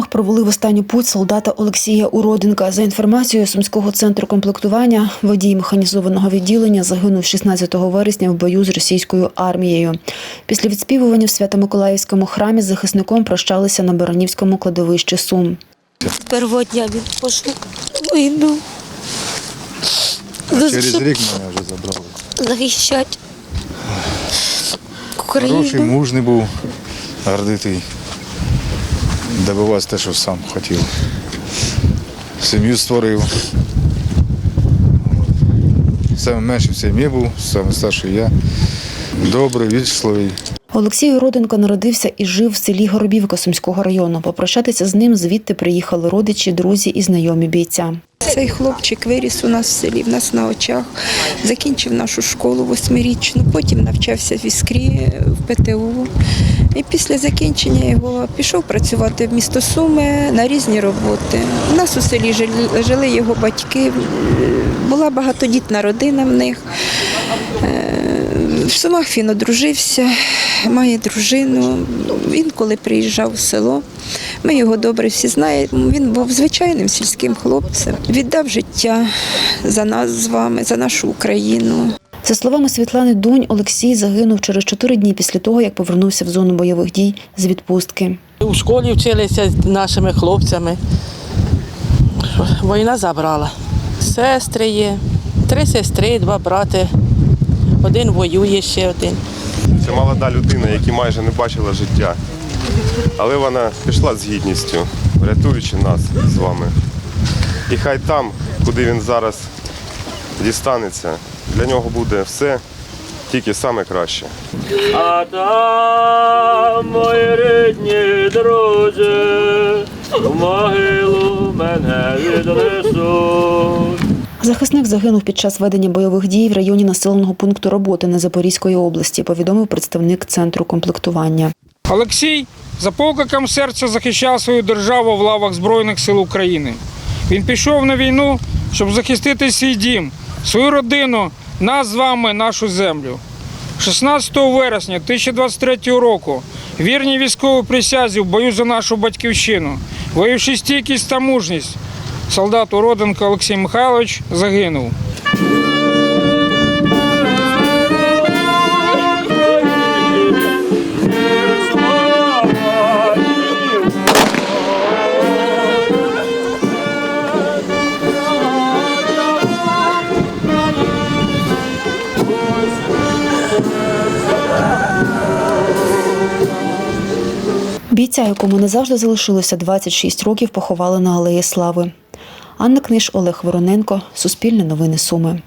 Сумах провели в останню путь солдата Олексія Уроденка. За інформацією Сумського центру комплектування, водій механізованого відділення загинув 16 вересня в бою з російською армією. Після відспівування в Свято-Миколаївському храмі з захисником прощалися на Баранівському кладовищі Сум. Першого дня він пішов в війну. Через рік мене вже забрали. захищати Хороший, мужний був, гордитий. Добивався те, що сам хотів. Сім'ю створив. Саме менший в сім'ї був, саме старший я. Добрий, вічливий. Олексій Уроденко народився і жив в селі Горобівка Сумського району. Попрощатися з ним звідти приїхали родичі, друзі і знайомі бійця. Цей хлопчик виріс у нас в селі, в нас на очах, закінчив нашу школу восьмирічну, потім навчався в Іскрі в ПТУ. І після закінчення його пішов працювати в місто Суми на різні роботи. У нас у селі жили, його батьки, була багатодітна родина в них. Е, В Сумах він одружився, має дружину. Він коли приїжджав в село, ми його добре всі знаємо. Він був звичайним сільським хлопцем. Віддав життя за нас з вами, за нашу Україну. За словами Світлани Дунь, Олексій загинув через чотири дні після того, як повернувся в зону бойових дій з відпустки. У школі вчилися з нашими хлопцями. Війна забрала. Сестри є, три сестри, два брати. Один воює ще один. Це молода людина, яка майже не бачила життя. Але вона пішла з гідністю, рятуючи нас з вами. І хай там, куди він зараз дістанеться, для нього буде все тільки саме краще. А там, мої рідні друзі, в могилу мене віднесуть. Захисник загинув під час ведення бойових дій в районі населеного пункту роботи на Запорізької області, повідомив представник центру комплектування. Олексій за покликом серця захищав свою державу в лавах Збройних сил України. Він пішов на війну, щоб захистити свій дім, свою родину, нас з вами, нашу землю. 16 вересня 2023 року вірні військові присязі в бою за нашу батьківщину, виявивши стійкість та мужність, солдат Уроденко Олексій Михайлович загинув. Бійця, якому не завжди залишилося 26 років, поховали на Алеї Слави. Анна Книж, Олег Вороненко, Суспільне новини Суми.